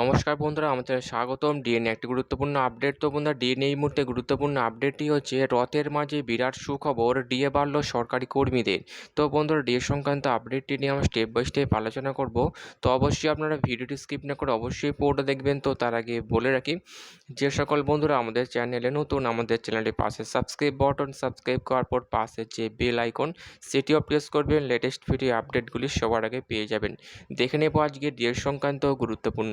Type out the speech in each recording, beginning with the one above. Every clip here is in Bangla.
নমস্কার বন্ধুরা, আমাদের স্বাগতম। ডিএনএ একটি গুরুত্বপূর্ণ আপডেট তো বন্ধুরা ডিএনএ এই মুহূর্তে গুরুত্বপূর্ণ আপডেটটি হচ্ছে, রথের মাঝে বিরাট সুখবর ডিএ বাড়ল সরকারি কর্মীদের। তো বন্ধুরা ডিএ সংক্রান্ত আপডেটটি নিয়ে আমরা স্টেপ বাই স্টেপ আলোচনা করব। তো অবশ্যই আপনারা ভিডিওটি স্কিপ না করে অবশ্যই পুরোটা দেখবেন। তো তার আগে বলে রাখি, যে সকল বন্ধুরা আমাদের চ্যানেলে নতুন, আমাদের চ্যানেলটির পাশে সাবস্ক্রাইব বটন সাবস্ক্রাইব করার পর পাশে যে বেল আইকন সেটিও প্রেস করবেন। লেটেস্ট ভিডিও আপডেটগুলি সবার আগে পেয়ে যাবেন। দেখে নেব আজকে ডিএ সংক্রান্ত গুরুত্বপূর্ণ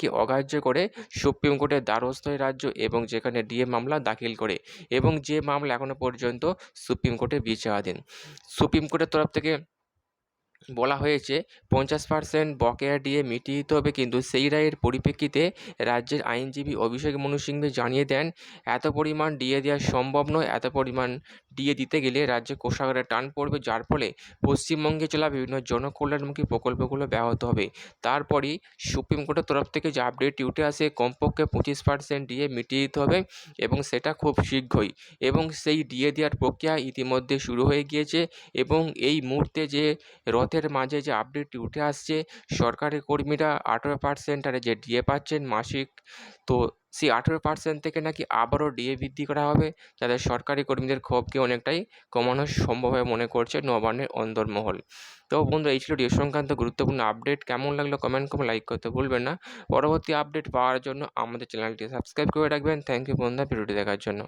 রায়কে অগ্রাহ্য করে সুপ্রিম কোর্টের দ্বারস্থ হয় রাজ্য এবং যেখানে ডিএ মামলা দাখিল করে এবং যে মামলা এখনও পর্যন্ত সুপ্রিম কোর্টে বিচারাধীন। সুপ্রিম কোর্টের তরফ থেকে বলা হয়েছে, পঞ্চাশ পার্সেন্ট বকেয়া ডিএ মিটিয়ে দিতে হবে কিন্তু সেই রায়ের পরিপ্রেক্ষিতে রাজ্যের আইনজীবী অভিষেক মনু সিংভি জানিয়ে দেন, এত পরিমাণ ডিএ দেওয়া সম্ভব নয়, এত পরিমাণ ডিএ দিতে গেলে রাজ্যে কোষাগারে টান পড়বে, যার ফলে পশ্চিমবঙ্গে চলা বিভিন্ন জনকল্যাণমুখী প্রকল্পগুলো ব্যাহত হবে। তারপরই সুপ্রিম কোর্টের তরফ থেকে যে আপডেট উঠে আসে, কমপক্ষে পঁচিশ পার্সেন্ট ডিএ মিটিয়ে দিতে হবে এবং সেটা খুব শীঘ্রই। এবং সেই ডিএ দেওয়ার প্রক্রিয়া ইতিমধ্যে শুরু হয়ে গিয়েছে এবং এই মুহূর্তে যে রথের মাঝে যে আপডেটটি উঠে আসছে সরকারি কর্মীরা আঠেরো পার্সেন্ট হারে যে ডিএ পাচ্ছেন মাসিক তো সেই আঠেরো পার্সেন্ট থেকে নাকি আবারও ডিএ বৃদ্ধি করা হবে যাদের সরকারি কর্মীদের ক্ষোভকে অনেকটাই কমানো সম্ভব হয় মনে করছে নবান্নের অন্দরমহল। তো বন্ধু এই ছিল ডিএ সংক্রান্ত গুরুত্বপূর্ণ আপডেট। কেমন লাগল কমেন্ট করে লাইক করতে ভুলবেন না। পরবর্তী আপডেট পাওয়ার জন্য আমাদের চ্যানেলটি সাবস্ক্রাইব করে রাখবেন। থ্যাংক ইউ বন্ধুরা, ভিডিওটি দেখার জন্য।